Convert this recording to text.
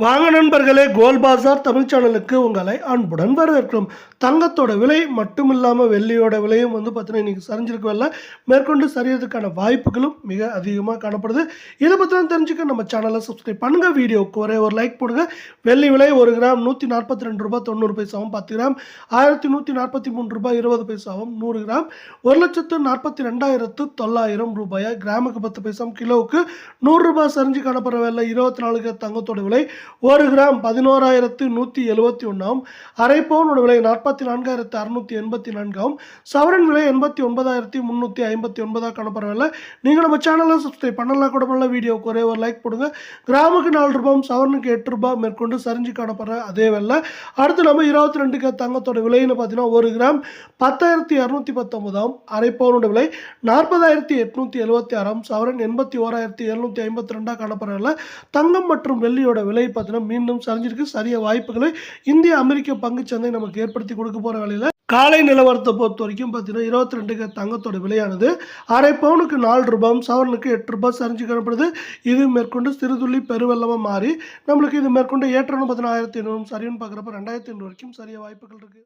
வாங்க நண்பர்களே கோல் பாசார் தமிழ் சேனலுக்கு உங்களை அன்புடன் வரவேற்கிறோம். தங்கத்தோட விலை மட்டும் இல்லாமல் வெள்ளியோட விலையும் வந்து பார்த்தீங்கன்னா இன்றைக்கி சரிஞ்சிருக்கவில்ல மேற்கொண்டு சரியறதுக்கான வாய்ப்புகளும் மிக அதிகமாக காணப்படுது. இதை பற்றிலாம் தெரிஞ்சுக்க நம்ம சேனலை சப்ஸ்கிரைப் பண்ணுங்கள் வீடியோவுக்கு ஒரே ஒரு லைக் போடுங்க. வெள்ளி விலை ஒரு கிராம் நூற்றி நாற்பத்தி ரெண்டு ரூபாய் தொண்ணூறு பைசாவும் பத்து கிராம். ஆயிரத்தி நூற்றி நாற்பத்தி மூணு ரூபாய் இருபது பைசாவும் நூறு கிராம். ஒரு லட்சத்து நாற்பத்தி ரெண்டாயிரத்து தொள்ளாயிரம் ரூபாயா? கிராமுக்கு பத்து பைசாவும் கிலோவுக்கு நூறுரூபா சரிஞ்சு காணப்படுற விலை இருபத்தி நாலு தங்கத்தோட விலை ஒரு கிராம் பதினோராயிரத்து நூற்றி எழுபத்தி ஒன்றாம் அரை பவுனோட விலை நாற்பத்தி நான்காயிரத்து அறுநூற்றி எண்பத்தி நான்காம் சவரன் விலை எண்பத்தி ஒன்பதாயிரத்தி முந்நூற்றி ஐம்பத்தி ஒன்பதாக காணப்படுற நீங்கள் நம்ம சேனலை சப்ஸ்கிரைப் பண்ணலாம் கூட பண்ணல வீடியோவுக்கு ஒரே ஒரு லைக் போடுங்க. கிராமுக்கு நாலு ரூபாயும் சவரனுக்கு எட்டு ரூபாய் மேற்கொண்டு சரிஞ்சு காணப்படுற அதே வெள்ளை அடுத்து நம்ம இருபத்தி ரெண்டுக்கு தங்கத்தோட விலைன்னு பார்த்தீங்கன்னா ஒரு கிராம் பத்தாயிரத்தி இரநூத்தி பத்தொன்பதாம் அரை பவுனோட விலை நாற்பதாயிரத்தி எட்நூற்றி எழுபத்தி ஆறாம் சவரன் எண்பத்தி ஓராயிரத்தி எழுநூற்றி ஐம்பத்தி ரெண்டாக காணப்படுறதில்ல தங்கம் மற்றும் வெள்ளியோட விலை பார்த்தீங்கன்னா மீண்டும் சரிஞ்சிருக்கு. சரிய வாய்ப்புகளை இந்திய அமெரிக்க பங்குச்சந்தை நமக்கு ஏற்படுத்தி கொடுக்க போகிற வேலையில் காலை நிலவரத்தை பொறுத்த வரைக்கும் பார்த்தீங்கன்னா இருபத்தி ரெண்டுக்கு தங்கத்தோட விலையானது அரை பவுனுக்கு நாலு ரூபாயும் சவரனுக்கு எட்டு ரூபாய் சரிஞ்சு காணப்படுது. இது மேற்கொண்டு சிறுதுள்ளி பெருவெள்ளமாக மாறி நம்மளுக்கு இது மேற்கொண்டு ஏற்றம்னு பார்த்தீங்கன்னா ஆயிரத்தி ஐநூறு சரின்னு பார்க்குறப்ப ரெண்டாயிரத்தி ஐநூறு வரைக்கும் சரிய வாய்ப்புகள் இருக்குது